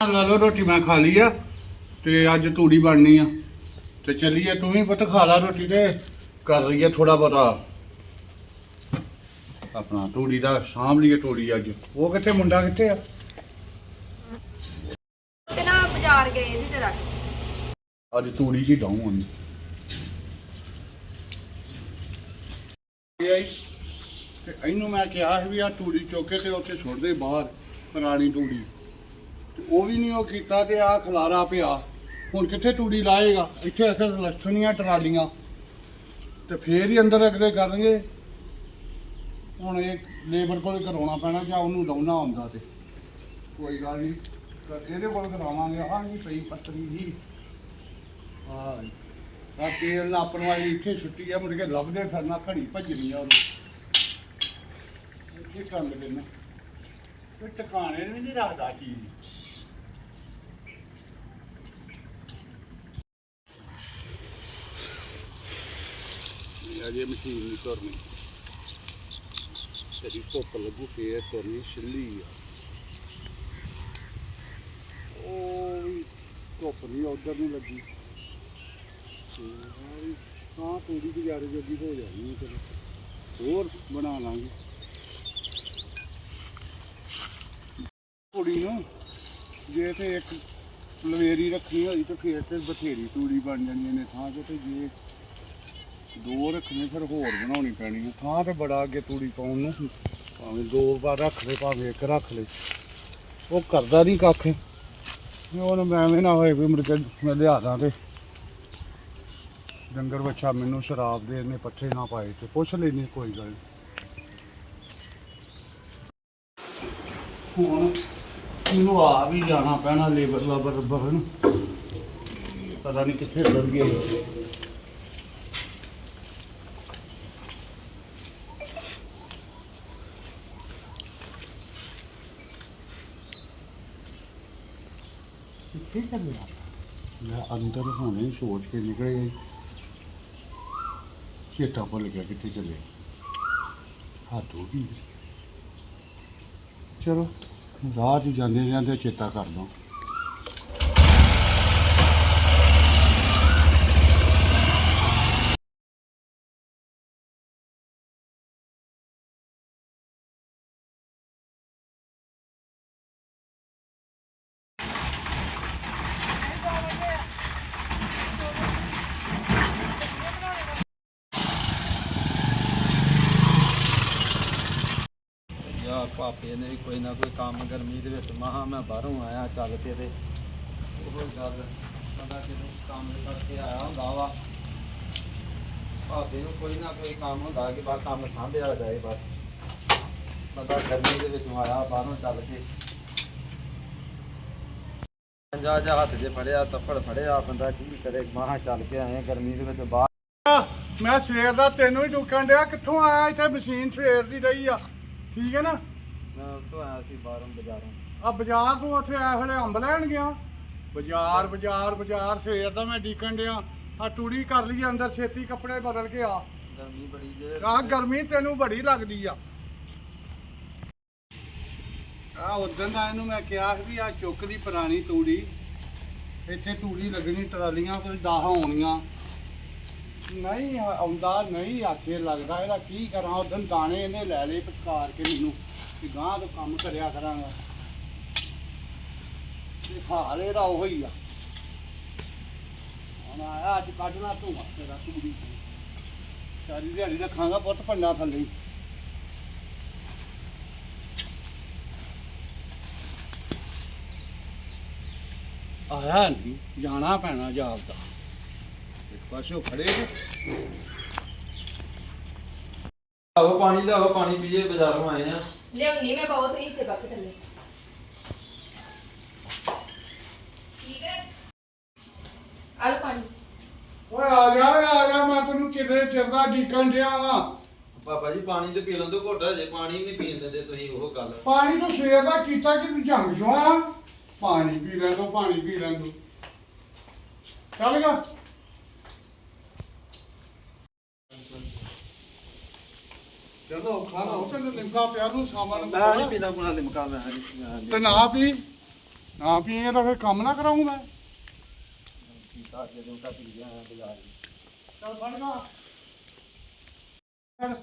ਲਾ ਲਓ ਰੋਟੀ ਮੈਂ ਖਾ ਲਈ ਆ ਤੇ ਅੱਜ ਤੂੜੀ ਬਣਨੀ ਆ। ਤੇ ਚੱਲੀਏ ਤੂੰ ਵੀ ਪੁੱਤ ਖਾ ਲਾ ਰੋਟੀ ਤੇ। ਕਰ ਲਈਏ ਥੋੜਾ ਬਹੁਤਾ। ਆਪਣਾ ਤੂੜੀ ਦਾ ਸਾਂਭ ਲਈਏ ਤੂੜੀ ਅੱਜ। ਉਹ ਕਿੱਥੇ ਮੁੰਡਾ ਕਿੱਥੇ ਆ? ਤੇ ਨਾ ਬਾਜ਼ਾਰ ਗਏ ਸੀ ਜਰਾ। ਅੱਜ ਤੂੜੀ ਜੀ ਡਾਉਂ ਹੁਣ। ਇਹ ਆਈ। ਤੇ ਇਹਨੂੰ ਮੈਂ ਕਿਹਾ ਸੀ ਵੀ ਆ ਤੂੜੀ ਚੁੱਕ ਕੇ ਤੇ ਉੱਥੇ ਸੁੱਟ ਦੇ ਬਾਹਰ ਪੁਰਾਣੀ ਤੂੜੀ। ਉਹ ਵੀ ਨਹੀਂ ਉਹ ਕੀਤਾ ਤੇ ਆ ਖਲਾਰਾ ਪਿਆ। ਹੁਣ ਕਿੱਥੇ ਤੂੜੀ ਲਾਏਗਾ? ਇੱਥੇ ਅਕਲ ਲੱਛਣੀਆਂ ਟਰਾਲੀਆਂ। ਤੇ ਫੇਰ ਹੀ ਅੰਦਰ ਅਗਲੇ ਕਰਨਗੇ। ਹੁਣ ਇਹ ਲੇਬਰ ਕੋਲ ਕਰਾਉਣਾ ਪੈਣਾ ਜਾਂ ਉਹਨੂੰ ਲਾਉਣਾ ਹੁੰਦਾ ਤੇ। ਕੋਈ ਗੱਲ ਨਹੀਂ। ਇਹਦੇ ਕੋਲ ਕਰਾਵਾਂਗੇ। ਆਹ ਨਹੀਂ ਪਈ ਪੱਤਰੀ ਜੀ। ਹਾਂ ਆ ਤੇਲ ਨਾਪਣ ਵਾਲੀ ਇੱਥੇ ਛੁੱਟੀ ਆ, ਮੁੜ ਕੇ ਲੱਭਦੇ ਫਿਰਨਾ, ਘੜੀ ਭੱਜਣੀ ਆ ਉਹਨੂੰ। ਕੀ ਕੰਮ ਲੈਣਾ ਇਹ ਟਿਕਾਣੇ ਵੀ ਨਹੀਂ ਰੱਖਦਾ ਚੀਜ਼। ਅਜੇ ਮਸ਼ੀਨ ਨਹੀਂ ਕਰਨੀ ਤੇਰੀ ਧੁੱਪ ਲੱਗੂ ਫੇਰ ਕਰਨੀ ਛਿੱਲੀ ਆ ਉਹ ਵੀ ਧੁੱਪ ਨਹੀਂ ਉਧਰ ਨਹੀਂ ਲੱਗੀ ਹਾਂ ਪੂਰੀ ਗੁਜ਼ਾਰੇ ਜੋਗੀ ਹੋ ਜਾਣੀ ਚਲੋ ਹੋਰ ਬਣਾ ਲਾਂਗੇ ਕੁੜੀ ਨੂੰ ਜੇ ਤੇ ਇੱਕ ਲਵੇਰੀ ਰੱਖਣੀ ਹੋਈ ਤੇ ਫੇਰ ਤੇ ਬਥੇਰੀ ਤੂੜੀ ਬਣ ਜਾਣੀ ਨੇ ਥਾਂ ਤੇ ਤੇ ਜੇ ਦੋ ਰੱਖਣੇ, ਫਿਰ ਹੋਰ ਬਣਾਉਣੀ ਪੈਣੀ ਹੈ ਥਾਂ ਤੇ ਬੜਾ ਅੱਗੇ ਤੂੜੀ ਪਾਉਣ ਨੂੰ। ਭਾਵੇਂ ਦੋ ਵਾਰ ਰੱਖ ਲੈ, ਭਾਵੇਂ ਇੱਕ ਰੱਖ ਲੈ। ਉਹ ਕਰਦਾ ਨਹੀਂ ਕੱਖ। ਉਹਨੂੰ ਐਵੇਂ ਨਾ ਹੋਏ ਵੀ ਮੁੜ ਕੇ ਮੈਂ ਲਿਆ ਦਾਂ ਤੇ। ਡੰਗਰ ਬੱਚਾ ਮੈਨੂੰ ਸ਼ਰਾਬ ਦੇ ਨੇ ਪੱਠੇ ਨਾ ਪਾਏ ਤੇ ਪੁੱਛ ਲੈਣੀ ਕੋਈ ਗੱਲ ਹੁਣ ਇਹਨੂੰ ਆ ਵੀ ਜਾਣਾ ਪੈਣਾ ਲੇਬਰ, ਲਾਬਰ ਰੱਬਰ ਨੂੰ। ਪਤਾ ਨਹੀਂ ਕਿੱਥੇ ਡਰ ਗਏ। ਕਿੱਥੇ ਚੱਲਿਆ ਮੈਂ ਅੰਦਰ ਹੁਣੇ ਸੋਚ ਕੇ ਨਿਕਲ ਚੇਤਾ ਭੁੱਲ ਗਿਆ ਕਿੱਥੇ ਚੱਲੇ। ਹੱਥ ਹੋ ਗਈ। ਚਲੋ, ਰਾਹ 'ਚ ਜਾਂਦੇ ਜਾਂਦੇ ਚੇਤਾ ਕਰ ਦੋ ਭਾਪੇ ਨੇ ਵੀ ਕੋਈ ਨਾ ਕੋਈ ਕੰਮ ਗਰਮੀ ਦੇ ਵਿੱਚ। ਮਹਾ ਮੈਂ ਬਾਹਰੋਂ ਆਇਆ ਚੱਲ ਕੇ ਤੇ ਉਹ ਗੱਲ। ਬੰਦਾ ਕਿਤੇ ਕੰਮ ਕਰਕੇ ਆਇਆ ਹੁੰਦਾ ਵਾ, ਭਾਪੇ ਨੂੰ ਕੋਈ ਨਾ ਕੋਈ ਕੰਮ ਹੁੰਦਾ ਕਿ ਬਸ ਕੰਮ ਸਾਂਭਿਆ ਜਾਏ ਬਸ। ਬੰਦਾ ਗਰਮੀ ਦੇ ਵਿੱਚ ਆਇਆ, ਬਾਹਰੋਂ ਚੱਲ ਕੇ। ਪੰਜਾ ਜਾ ਹੱਥ ਜੇ ਫੜਿਆ ਤੱਫੜ ਫੜਿਆ, ਬੰਦਾ ਕੀ ਕਰੇ? ਮਹਾ ਚੱਲ ਕੇ ਆਏ ਗਰਮੀ ਦੇ ਵਿੱਚ ਬਾਹਰ। ਮੈਂ ਸਵੇਰ ਦਾ ਤੈਨੂੰ ਹੀ ਡੁੱਕਣ ਡਿਆ, ਕਿੱਥੋਂ ਆਇਆ ਇੱਥੇ ਮਸ਼ੀਨ ਸਵੇਰ ਦੀ ਰਹੀ ਆ? ਠੀਕ ਹੈ ਨਾ? ਮੈਂ ਉੱਥੋਂ ਆਇਆ ਸੀ ਬਾਹਰੋਂ ਬਾਜ਼ਾਰੋਂ। ਆ ਬਾਜ਼ਾਰ ਤੋਂ ਉੱਥੇ ਆ ਵੇਲੇ ਅੰਬ ਲੈਣ ਗਿਆ। ਬਾਜ਼ਾਰ ਬਾਜ਼ਾਰ ਬਾਜ਼ਾਰ ਸਵੇਰ ਦਾ ਮੈਂ ਡੀਕਣ ਡਿਆ। ਆ ਟੂੜੀ ਕਰ ਲਈ ਅੰਦਰ ਛੇਤੀ ਕੱਪੜੇ ਬਦਲ ਕੇ ਆ। ਗਰਮੀ ਬੜੀ ਜੇ। ਆ ਗਰਮੀ ਤੈਨੂੰ ਬੜੀ ਲੱਗਦੀ ਆ। ਆ ਉਦੋਂ ਦਾ ਇਹਨੂੰ ਮੈਂ ਕਿਹਾ ਸੀ ਵੀ ਆ ਚੁੱਕ ਦੀ ਪੁਰਾਣੀ ਤੂੜੀ। ਇੱਥੇ ਤੂੜੀ ਲੱਗਣੀ ਟਰਾਲੀਆਂ ਕੋਈ 10 ਆਉਣੀਆਂ। ਨਹੀਂ, ਆਉਂਦਾ ਨਹੀਂ, ਆਖੇ ਲੱਗਦਾ, ਇਹਦਾ ਕੀ ਕਰਾਂ? ਉਦੋਂ ਦਾਣੇ ਇਹਨੇ ਲੈ ਲਏ ਪਟਕਾਰ ਕੇ ਮੈਨੂੰ ਕਿ ਗਾਂ ਤੋਂ ਕੰਮ ਕਰਿਆ ਕਰਾਂਗਾ। ਤੇ ਹਾਲ ਇਹਦਾ ਉਹੋ ਹੀ ਆ। ਹੁਣ ਆਇਆ ਅੱਜ ਕੱਢਣਾ ਤੂੰ ਤੇਰਾ ਤੂੜੀ ਸਾਰੀ ਦਿਹਾੜੀ ਰੱਖਾਂਗਾ ਪੁੱਤ ਪੰਡਾ ਥੱਲੇ। ਹੀ। ਆਇਆ ਨਹੀਂ, ਜਾਣਾ ਪੈਣਾ ਜਾਪਦਾ। ਇੱਕ ਪਾਸੇ ਖੜੇ ਜੇ। ਆਹੋ ਪਾਣੀ ਦਾ ਆਹੋ ਪਾਣੀ ਪੀਏ ਬਾਜ਼ਾਰੋਂ ਆਏ ਆ। ਲਿਆਉਣੀ ਮੈਂ ਬਹੁਤ ਹੀ ਤੇ ਬਾਕੀ ਥੱਲੇ। ਠੀਕ ਹੈ? ਆਲੂ ਪਾਣੀ। ਓਏ ਆ ਜਾ ਓਏ ਆ ਜਾ ਮੈਂ ਤੈਨੂੰ ਕਿਤੇ ਚਿਰ ਦਾ ਡੀਕਣ ਡਿਆ ਵਾਂ। ਪਾਪਾ ਜੀ ਪਾਣੀ ਤੇ ਪੀ ਲੰਦੋ ਘੋਟਾ ਜੇ ਪਾਣੀ ਨਹੀਂ ਪੀਣ ਦਿੰਦੇ ਤੁਸੀਂ ਉਹ ਗੱਲ। ਪਾਣੀ ਤੋਂ ਸਵੇਰ ਦਾ ਕੀਤਾ ਕਿ ਤੂੰ ਜੰਗ ਜਵਾ ਪਾਣੀ ਪੀ ਲੈ ਦੋ ਪਾਣੀ ਪੀ ਲੈ ਦੋ ਚੱਲ ਗਾ। ਚਲੋ ਖਾਣਾ ਉਹ ਤੈਨੂੰ ਲਿਮਕਾ ਪਿਆ ਨੂੰ ਸਾਮਾਨ ਮੈਂ ਨਹੀਂ ਪੀਂਦਾ ਗੁਣਾ ਲਿਮਕਾ ਮੈਂ ਤੇ ਨਾ ਪੀ ਨਾ ਪੀਏਗਾ ਤਾਂ ਫਿਰ ਕੰਮ ਨਾ ਕਰਾਉਂ ਮੈਂ। ਕੀਤਾ ਜਦੋਂ ਕਾ ਪੀ ਗਿਆ ਬਾਜ਼ਾਰ ਚੱਲ ਫੜ ਗਾ ਚੱਲ।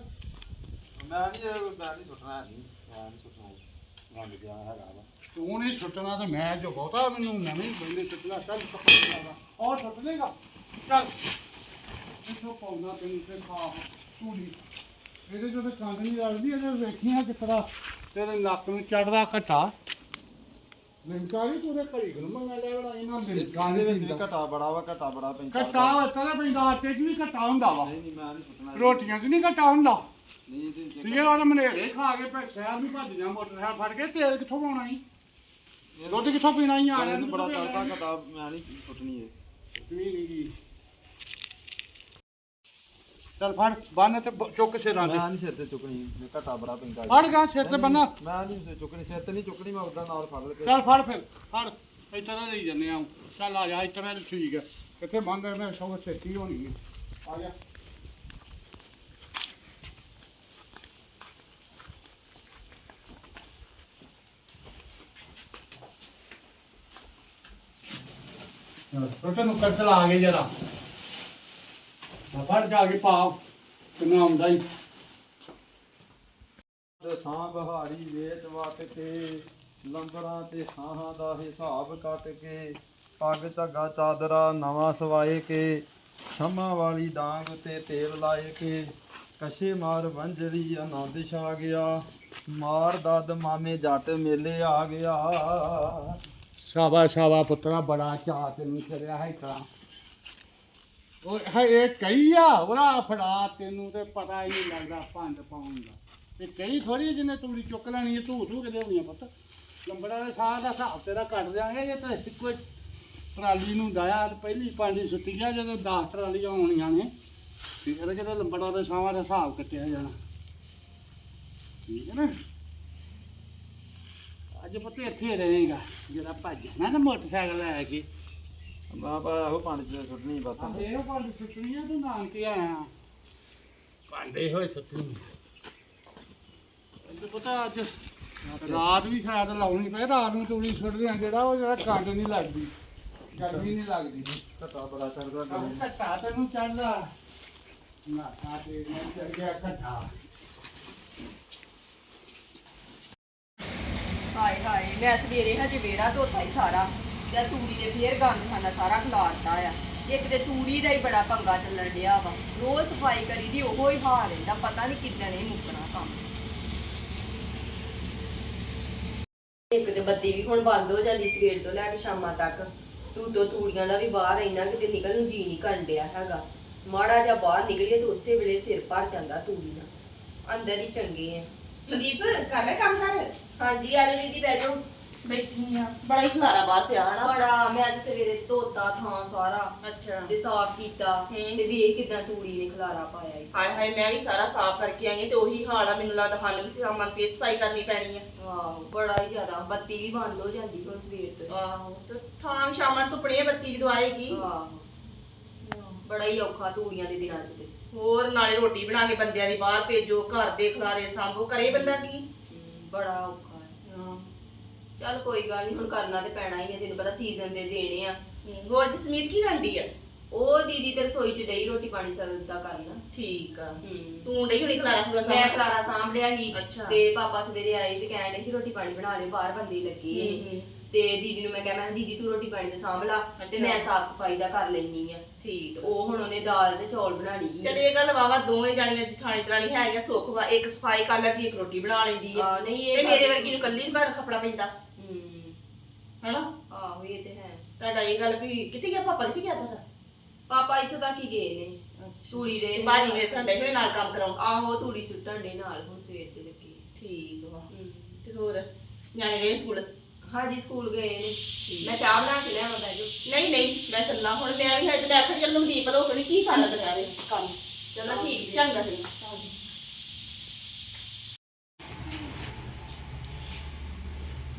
ਮੈਂ ਨਹੀਂ ਮੈਂ ਨਹੀਂ ਸੁੱਟਣਾ ਨਹੀਂ ਮੈਂ ਨਹੀਂ ਸੁੱਟਣਾ ਰੰਗ ਗਿਆ ਹੈਗਾ ਵਾ। ਤੂੰ ਨਹੀਂ ਛੁੱਟਣਾ ਤੇ ਮੈਂ ਜੋ ਬਹੁਤਾ ਮੈਨੂੰ ਨਵੀਂ ਬੰਦੇ ਛੁੱਟਣਾ ਚੱਲ ਕੱਪੜੇ ਲਾਵਾ ਔਰ ਛੁੱਟ ਲੇਗਾ। ਚੱਲ। ਇੱਥੋਂ ਪਾਉਂਦਾ ਤੈਨੂੰ ਤੇ ਖਾ ਤੂੜੀ ਇਹਦੇ ਜਦੋਂ ਨਹੀਂ ਲੱਗਦੀ ਇਹਦੇ ਵੇਖੀਆਂ ਕਿਤਰਾ ਤੇਰੇ ਨੱਕ ਨੂੰ ਚੜਦਾ ਘਟਾ। ਲਿੰਕਾ ਵੀ ਪੂਰੇ ਘੜੀ ਨੂੰ ਮੰਗਾ ਲੈ ਬੜਾ ਇਹਨਾਂ ਇਹਦੇ ਦੇ ਵਿੱਚ ਘਟਾ ਬੜਾ ਵਾ ਘਟਾ ਬੜਾ ਪੈਂਦਾ। ਘਟਾ ਤੇਰਾ ਪੈਂਦਾ ਆਟੇ 'ਚ ਵੀ ਘਟਾ ਹੁੰਦਾ ਵਾ। ਨਹੀਂ ਨਹੀਂ ਮੈਂ ਨਹੀਂ ਰੋਟੀਆਂ 'ਚ ਨਹੀਂ ਘਟਾ ਹੁੰਦਾ। ਨਹੀਂ ਇਹਦੇ ਵਿੱਚ ਤੇ ਉਹ ਮਨੇਰੇ ਖਾ ਕੇ ਪੈ ਸ਼ਹਿਰ ਨੂੰ ਭੱਜ ਜਾ ਮੋਟਰਸਾਈਕਲ ਫੜ ਕੇ ਤੇਲ ਕਿੱਥੋਂ ਪਾਉਣਾ ਕਿੱਥੋਂ ਪੀਣਾ ਸੀ ਆ ਮੈਨੂੰ ਬੜਾ ਚੜਦਾ ਘਟਾ ਮੈਂ ਨਹੀਂ ਸੁੱਟਣੀ ਇਹ। ਚੱਲ ਫੜ ਬੰਨ ਤੇ ਬ- ਚੁੱਕ ਸਿਰਾਂ ਤੇ। ਮੈਂ ਨਹੀਂ ਸਿਰ ਤੇ ਚੁੱਕਣੀ ਮੈਂ ਘਟਾ ਬੜਾ ਪੈਂਦਾ ਫੜ ਗਾ ਸਿਰ ਤੇ ਬੰਨਾ ਮੈਂ ਨਹੀਂ ਚੁੱਕਣੀ ਸਿਰ ਤੇ ਨਹੀਂ ਚੁੱਕਣੀ ਮੈਂ ਉਦਾਂ ਨਾਲ ਫੜ ਕੇ ਚੱਲ ਫੜ ਫਿਰ ਫੜ। ਇਸ ਤਰ੍ਹਾਂ ਲਈ ਜੰਨੇ ਆ। ਚੱਲ ਆ ਜਾ ਇਸ ਤਰ੍ਹਾਂ ਠੀਕ ਹੈ ਕਿੱਥੇ ਬੰਦ ਹੈ ਮੈਂ ਸਭ ਛੇਤੀ ਹੋਣੀ ਹੈ ਆ ਜਾ। ਰੋਟੇ ਨੂੰ ਕੱਟ ਲਾ ਕੇ ਜਰਾ। ਫੜ ਜਾ ਕੇ ਪਾ ਕਿੰਨਾ ਆਉਂਦਾ ਹੀ ਸਾਹ ਬਹਾਰੀ ਵੇਚ ਵਟ ਕੇ ਲੰਬਰਾਂ ਤੇ ਸਾਹਾਂ ਦਾ ਹਿਸਾਬ ਕੱਟ ਕੇ ਪੱਗ ਝੱਗਾ ਚਾਦਰਾ ਨਵਾਂ ਸਵਾਏ ਕੇ ਛਮਾ ਵਾਲੀ ਡਾਂਗ ਤੇ ਤੇਲ ਲਾਏ ਕੇ ਕਸ਼ੇ ਮਾਰ ਵੰਜਰੀ ਆਨੰਦ ਛਾ ਗਿਆ ਮਾਰ ਦਦ ਮਾਮੇ ਜੱਟ ਮੇਲੇ ਆ ਗਿਆ। ਸ਼ਾਬਾ ਸ਼ਾਬਾ ਪੁੱਤਰਾ ਬੜਾ ਚਾਹ ਤੈਨੂੰ ਕਰਿਆ ਹੈ ਤਾਂ। ਉਹ ਹੈ ਇਹ ਕਈ ਆ? ਉਹਦਾ ਫੜਾ, ਤੈਨੂੰ ਤੇ ਪਤਾ ਹੀ ਨਹੀਂ ਲੱਗਦਾ ਭੰਡ ਪਾਉਣ ਦਾ। ਤੇ ਕਈ ਥੋੜੀ ਜਿਹਨੇ ਤੂੜੀ ਚੁੱਕ ਲੈਣੀ ਹੈ ਧੂ ਧੂ ਕੇ ਲਿਆਉਣੀ ਆ ਪੁੱਤ। ਲੰਬੜਾ ਦੇ ਸਾਹ ਦਾ ਹਿਸਾਬ ਤੇਰਾ ਕੱਟ ਦਿਆਂਗੇ, ਜੇ ਤਾਂ ਇੱਕੋ ਟਰਾਲੀ ਨੂੰ ਡਾਇਆ ਤੇ ਪਹਿਲੀ ਪਾਣੀ ਸੁੱਟੀ ਗਿਆ ਜਦੋਂ 10 ਟਰਾਲੀਆਂ ਆਉਣੀਆਂ ਨੇ ਤੇ ਇਹਦੇ ਕਿਤੇ ਲੰਬੜਾ ਦੇ ਸਾਹਾਂ ਦਾ ਹਿਸਾਬ ਕੱਟਿਆ ਜਾਣਾ। ਠੀਕ ਹੈ ਨਾ? ਅੱਜ ਪੁੱਤ ਇੱਥੇ ਰਹੇਗਾ, ਜਿਹੜਾ ਭੱਜ ਨਾ, ਮੋਟਰਸਾਈਕਲ ਲੈ ਕੇ। ਮੈਂ ਪਾ ਇਹੋ ਪਾਣੀ ਚ ਸੁੱਟਣੀ ਬਸ। ਅਸੀਂ ਇਹੋ ਪੰਜ ਸੁੱਟਣੀਆਂ ਤੇ ਨਾਨਕੇ ਆਇਆ ਭਾਂਡੇ ਹੋਏ ਸੁੱਟਣੀ ਤੇ ਪਤਾ ਅੱਜ ਰਾਤ ਵੀ ਸ਼ਾਇਦ ਲਾਉਣੀ ਪਏ ਰਾਤ ਨੂੰ ਤੂੜੀ ਸੁੱਟਦੇ ਆ ਜਿਹੜਾ ਉਹ ਜਿਹੜਾ ਕੰਡ ਨਹੀਂ ਲੱਗਦੀ। ਗਰਮੀ ਨਹੀਂ ਲੱਗਦੀ। ਘਟਾ ਬੜਾ ਚੜਦਾ ਘੱਟਾ ਤੈਨੂੰ ਚੜਦਾ। ਨਾ ਸਾਤੇ ਮੈਂ ਚੜ ਗਿਆ ਘੱਟਾ। ਹਾਏ ਹਾਏ ਮੈਂ ਸਵੇਰੇ ਹਜੇ ਵੇੜਾ ਧੋਤਾ ਹੀ ਸਾਰਾ। ਆਹ ਤੂੜੀ ਨੇ ਫੇਰ ਗੰਦ ਖਾਨਾ ਸਾਰਾ ਖਿਲਾਰਤਾ ਆ। ਇੱਕ ਤੇ ਤੂੜੀ ਦਾ ਹੀ ਬੜਾ ਪੰਗਾ ਚੱਲਣ ਡਿਆ ਵਾ ਰੋਜ਼ ਸਫ਼ਾਈ ਕਰੀ ਦੀ ਉਹੋ ਹੀ ਹਾਲ ਰਹਿੰਦਾ ਪਤਾ ਨਹੀਂ ਕਿੱਦਣ ਇਹ ਮੁੱਕਣਾ ਕੰਮ। ਇੱਕ ਤੇ ਬੱਤੀ ਵੀ ਹੁਣ ਬੰਦ ਹੋ ਜਾਂਦੀ ਸਵੇਰ ਤੋਂ ਲੈ ਕੇ ਸ਼ਾਮਾਂ ਤੱਕ। ਤੂੰ ਤੋਂ ਤੂੜੀਆਂ ਦਾ ਵੀ ਬਾਹਰ ਇੰਨਾ ਕਿਤੇ ਨਿਕਲ ਨੂੰ ਜੀ ਨਹੀਂ ਕਰਨ ਡਿਆ ਹੈਗਾ। ਮਾੜਾ ਜਿਹਾ ਬਾਹਰ ਨਿਕਲੀਏ ਤੇ ਉਸੇ ਵੇਲੇ ਸਿਰ ਭਰ ਜਾਂਦਾ ਤੂੜੀ ਨਾਲ ਅੰਦਰ ਹੀ ਚੰਗੇ ਆ। ਮਨਦੀਪ ਕਰ ਲੈ ਕੰਮ ਕਰ ਹਾਂਜੀ ਆ ਜਾਓ ਦੀਦੀ ਬਹਿ ਜਾਓ। ਬੈਠੀ ਆ। ਬੜਾ ਹੀ ਖਲਾਰਾ ਬਾਹਰ ਪਿਆ ਹਨਾ ਬੜਾ ਮੈਂ ਅੱਜ ਸਵੇਰੇ ਧੋਤਾ ਥਾਂ ਸਾਰਾ ਅੱਛਾ। ਤੇ ਸਾਫ਼ ਕੀਤਾ ਹੂੰ। ਤੇ ਵੇਖ ਕਿਦਾਂ ਤੂੜੀ ਨੇ ਖਲਾਰਾ ਪਾਇਆ ਈ। ਹਾਏ ਹਾਏ ਮੈਂ ਵੀ ਸਾਰਾ ਸਾਫ਼ ਕਰਕੇ ਆਈ ਹਾਂ ਤੇ ਉਹੀ ਹਾਲ ਆ ਮੈਨੂੰ ਲੱਗਦਾ ਸਾਨੂੰ ਵੀ ਸਾਮਾਨ ਫੇਰ ਸਫ਼ਾਈ ਕਰਨੀ ਪੈਣੀ ਆ। ਆਹੋ ਬੜਾ ਹੀ ਜ਼ਿਆਦਾ ਬੱਤੀ ਵੀ ਬੰਦ ਹੋ ਜਾਂਦੀ ਹੁਣ ਸਵੇਰ ਤੋਂ ਹੀ। ਆਹੋ ਤੇ ਥਾਂ ਸ਼ਾਮਾਂ ਧੁੱਪਣੇ ਬੱਤੀ ਜਦੋਂ ਆਏਗੀ। ਆਹੋ ਬੜਾ ਹੀ ਔਖਾ ਤੂੜੀਆਂ ਦੇ ਦਿਨਾਂ 'ਚ ਤੇ। ਹੋਰ ਨਾਲੇ ਰੋਟੀ ਬਣਾ ਕੇ ਬੰਦਿਆਂ ਦੀ ਬਾਹਰ ਭੇਜੋ ਘਰ ਦੇ ਖਲਾਰੇ ਸੰਭੋ ਕਰੇ ਬੰਦਾ ਕੀ? ਬੜਾ ਔਖਾ। ਚੱਲ ਕੋਈ ਗੱਲ ਨਹੀਂ ਹੁਣ ਕਰਨਾ ਤੇ ਪੈਣਾ ਹੀ ਹੈ ਤੈਨੂੰ ਪਤਾ ਸੀਜ਼ਨ ਦੇ ਦੇਣੇ ਆ। ਹਮ, ਹੋਰ ਜਸਮੀਤ ਕੀ ਕਰਦੀ ਆ? ਉਹ ਦੀਦੀ ਤੇ ਰਸੋਈ 'ਚ ਡਈ ਰੋਟੀ ਪਾਣੀ ਸਰਵ ਦਾ ਕਰਨਾ। ਠੀਕ ਆ। ਤੂੰ ਡਈ ਹੁਣੀ ਖਲਾਰਾ ਖੁਲਾ ਮੈਂ ਖਲਾਰਾ ਸਾਂਭ ਲਿਆ ਸੀ ਅੱਛਾ। ਤੇ ਪਾਪਾ ਸਵੇਰੇ ਆਏ ਤੇ ਕਹਿਣ ਡੇ ਸੀ ਰੋਟੀ ਪਾਣੀ ਬਣਾ ਲਿਓ ਬਾਹਰ ਬੰਦੇ ਲੱਗੇ ਨੇ। ਤੇ ਦੀਦੀ ਨੂੰ ਮੈਂ ਕਿਹਾ ਮੈਂ ਕਿਹਾ, ਦੀਦੀ ਤੂੰ ਰੋਟੀ ਪਾਣੀ ਤੇ ਸਾਂਭ ਲਾ ਤੇ ਅੱਛਾ। ਮੈਂ ਸਾਫ਼ ਸਫ਼ਾਈ ਦਾ ਕਰ ਲੈਣੀ ਆ। ਠੀਕ। ਤੇ ਉਹ ਹੁਣ ਉਹਨੇ ਦਾਲ ਤੇ ਚੌਲ ਬਣਾਣੀ। ਚਲ ਇਹ ਗੱਲ ਵਾਵਾ ਦੋਵੇਂ ਜਾਣੀਆਂ ਜਠਾਣੀ ਦਰਾਣੀ ਹੈਗੀਆਂ ਸੁੱਖ ਵਾ ਇੱਕ ਸਫ਼ਾਈ ਕਰ ਲੈਂਦੀ ਇੱਕ ਰੋਟੀ ਬਣਾ ਲੈਂਦੀ ਆ। ਨਹੀਂ ਇਹ ਤੇ ਮੇਰੇ ਵਰਗੀ ਨੂੰ ਕੱਲੀ ਨੂੰ ਘਰ ਖਪੜਾ ਪੈਂਦਾ। ਹਨਾ? ਆਹੋ ਇਹ ਤੇ ਹੈ। ਤੁਹਾਡਾ ਇਹ ਗੱਲ ਵੀ ਕਿੱਥੇ ਗਿਆ? ਪਾਪਾ ਕਿੱਥੇ ਗਿਆ ਤੁਹਾਡਾ ਪਾਪਾ ਇੱਥੋਂ ਤੱਕ ਹੀ ਗਏ ਨੇ। ਤੂੜੀ ਦੇ ਬਾਜੀ ਮੇਰੇ ਸੰਡੇ ਹੋਏ ਨਾਲ ਕੰਮ ਕਰਾਉਂ ਆਹੋ ਤੂੜੀ ਸੁੱਟਣ ਦੇ ਨਾਲ ਹੁਣ ਸਵੇਰ ਤੇ ਲੱਗੀ। ਠੀਕ ਵਾ। ਹੂੰ। ਤੇ ਹੋਰ? ਨਿਆਣੇ ਗਏ ਸਕੂਲ? ਹਾਂਜੀ ਸਕੂਲ ਗਏ ਨੇ। ਮੈਂ ਚਾਹ ਬਣਾ ਕੇ ਲਿਆਵਾਂ ਬੈਜੋ ਨਹੀਂ ਨਹੀਂ ਮੈਂ ਚੱਲਣਾ ਹੁਣ ਮੈਂ ਵੀ ਹਜੇ ਮੈਂ ਆਖਿਆ ਚੱਲ ਨਵਦੀਪ ਲੋ ਕਰੀ ਕੀ ਕਰਨਾ ਦੁਪਹਿਰੇ ਕੰਮ ਚਲੋ ਠੀਕ। ਚੰਗਾ ਫਿਰ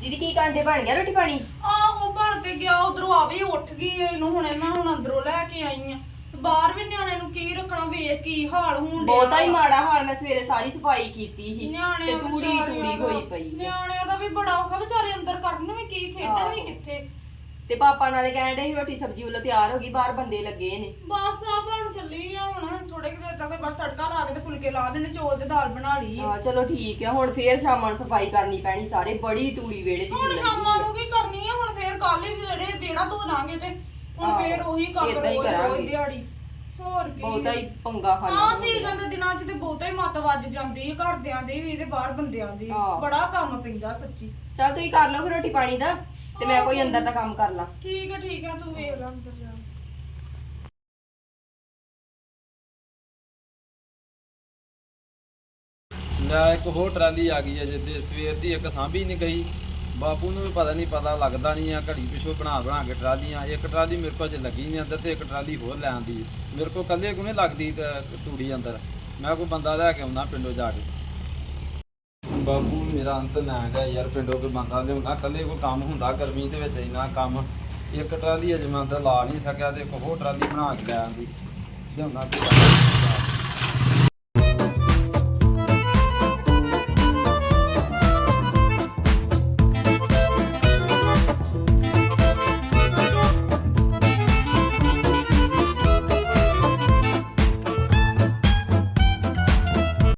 ਦੀਦੀ ਕੀ ਕਾਂਡੇ ਬਣ ਗਿਆ ਰੋਟੀ ਪਾਣੀ ਆਹੋ ਬਣ ਤੇ ਗਿਆ ਉਧਰੋਂ ਆ ਵੀ ਉੱਠ ਗਈ ਇਹਨੂੰ ਹੁਣ ਇਹਨਾਂ ਹੁਣ ਅੰਦਰੋਂ ਲੈ ਕੇ ਆਈ ਆ ਬਾਹਰ ਵੀ ਨਿਆਣੇ ਨੂੰ ਕੀ ਰੱਖਣਾ ਵੇਖ ਕੀ ਹਾਲ ਹੋਣ ਡਿਆ ਬਹੁਤਾ ਹੀ। ਮਾੜਾ ਹਾਲ ਮੈਂ ਸਵੇਰੇ ਸਾਰੀ ਸਫ਼ਾਈ ਕੀਤੀ ਸੀ ਤੇ ਨਿਆਣਿਆਂ ਤੂੜੀ ਤੂੜੀ ਹੋਈ ਪਈ ਆ। ਨਿਆਣਿਆਂ ਦਾ ਵੀ ਬੜਾ ਔਖਾ ਵਿਚਾਰੇ ਅੰਦਰ ਕਰਨ ਵੀ ਕੀ ਖੇਡਣ ਵੀ ਆਹੋ। ਕਿੱਥੇ ਤੇ ਪਾਪਾ ਨਾਲੇ ਕਹਿਣ ਡੇ ਰੋਟੀ ਸਬਜ਼ੀ ਵੱਲੋਂ ਤਿਆਰ ਹੋ ਗਈ ਬਾਹਰ ਬੰਦੇ ਲੱਗੇ ਨੇ ਬਸ ਆ ਬਣ ਚੱਲੀ ਆ ਹੁਣ ਥੋੜੇ ਕਿ ਦੇਰ ਤੱਕ ਬਸ ਤੜਕਾ ਲਾ ਕੇ ਤੇ ਫੁਲਕੇ ਲਾ ਦੇਣੇ ਚੌਲ ਤੇ ਦਾਲ ਬਣਾ ਲਈ ਆ। ਹਾਂ ਚਲੋ ਠੀਕ ਹੈ ਹੁਣ ਫੇਰ ਸ਼ਾਮਾਂ ਨੂੰ ਸਫ਼ਾਈ ਕਰਨੀ ਪੈਣੀ ਸਾਰੇ ਬੜੀ ਤੂੜੀ ਵੇੜੇ ਚ ਹੁਣ ਸ਼ਾਮਾਂ। ਨੂੰ ਕੀ ਕਰਨੀ ਆ ਹੁਣ ਫੇਰ ਕੱਲ ਹੀ ਜਿਹੜੇ ਵਿਹੜਾ ਧੋ ਦਾਂਗੇ ਤੇ ਹੁਣ ਆਹੋ, ਫੇਰ ਉਹੀ ਕੰਮ ਏਦਾਂ ਹੀ ਰੋਜ਼ ਕਰਾਂਗੇ। ਰੋਜ਼ ਦਿਹਾੜੀ ਬਹੁਤਾ ਹੀ ਪੰਗਾ ਖਾਣਾ ਹਾਂ ਹੋ ਗਿਆ। ਸੀਜ਼ਨ ਦੇ ਦਿਨਾਂ 'ਚ ਤੇ ਬਹੁਤਾ ਹੀ ਮੱਤ ਵੱਜ ਜਾਂਦੀ ਹੈ ਘਰਦਿਆਂ ਦੀ ਵੀ ਤੇ ਬਾਹਰ ਬੰਦਿਆਂ ਦੀ। ਬੜਾ ਕੰਮ ਪੈਂਦਾ ਸੱਚੀ। ਚੱਲ ਤੁਸੀਂ ਕਰ ਲਓ ਫਿਰ ਰੋਟੀ ਪਾਣੀ ਦਾ ਤੇ ਮੈਂ ਕੋਈ ਅੰਦਰ ਦਾ ਕੰਮ ਕਰ ਲਾਂ। ਠੀਕ ਹੈ ਠੀਕ ਹੈ ਤੂੰ ਵੇਖ ਲੈ ਅੰਦਰ ਜਾ। ਲੈ ਇੱਕ ਹੋਰ ਟਰਾਲੀ ਆ ਗਈ ਹੈ ਜਿੱਦੇ ਸਵੇਰ ਦੀ ਇੱਕ ਸਾਂਭੀ ਨਹੀਂ ਗਈ। ਬਾਪੂ ਨੂੰ ਵੀ ਪਤਾ ਨਹੀਂ ਪਤਾ ਲੱਗਦਾ ਨਹੀਂ ਆ, ਘੜੀ ਪਿਛੋ ਬਣਾ ਬਣਾ ਕੇ ਟਰਾਲੀਆਂ, ਇੱਕ ਟਰਾਲੀ ਮੇਰੇ ਕੋਲ ਜੇ ਲੱਗੀ ਨਹੀਂ ਅੰਦਰ ਤੇ ਇੱਕ ਟਰਾਲੀ ਹੋਰ ਲੈ ਆਂਦੀ ਮੇਰੇ ਕੋਲ ਕੱਲੇ ਕੋਨੇ ਲੱਗਦੀ ਟੂੜੀ ਅੰਦਰ? ਮੈਂ ਕੋਈ ਬੰਦਾ ਲੈ ਕੇ ਆਉਣਾ ਪਿੰਡੋਂ ਜਾ ਕੇ। ਬਾਪੂ, ਮੇਰਾ ਅੰਤ ਨਾ ਗਿਆ ਯਾਰ ਪਿੰਡੋਂ ਕੋਈ ਬੰਦਾ ਲਿਆਉਂਦਾ ਕੱਲੇ ਕੋਈ ਕੰਮ ਹੁੰਦਾ ਗਰਮੀ ਦੇ ਵਿੱਚ ਇੰਨਾ ਕੰਮ। ਇੱਕ ਟਰਾਲੀ ਅਜੇ ਮੈਂ ਅੰਦਰ ਲਾ ਨਹੀਂ ਸਕਿਆ ਤੇ ਇੱਕ ਹੋਰ ਟਰਾਲੀ ਬਣਾ ਕੇ ਲੈ ਆਂਦੀ। ਲਿਆਉਣਾ ਕੋਈ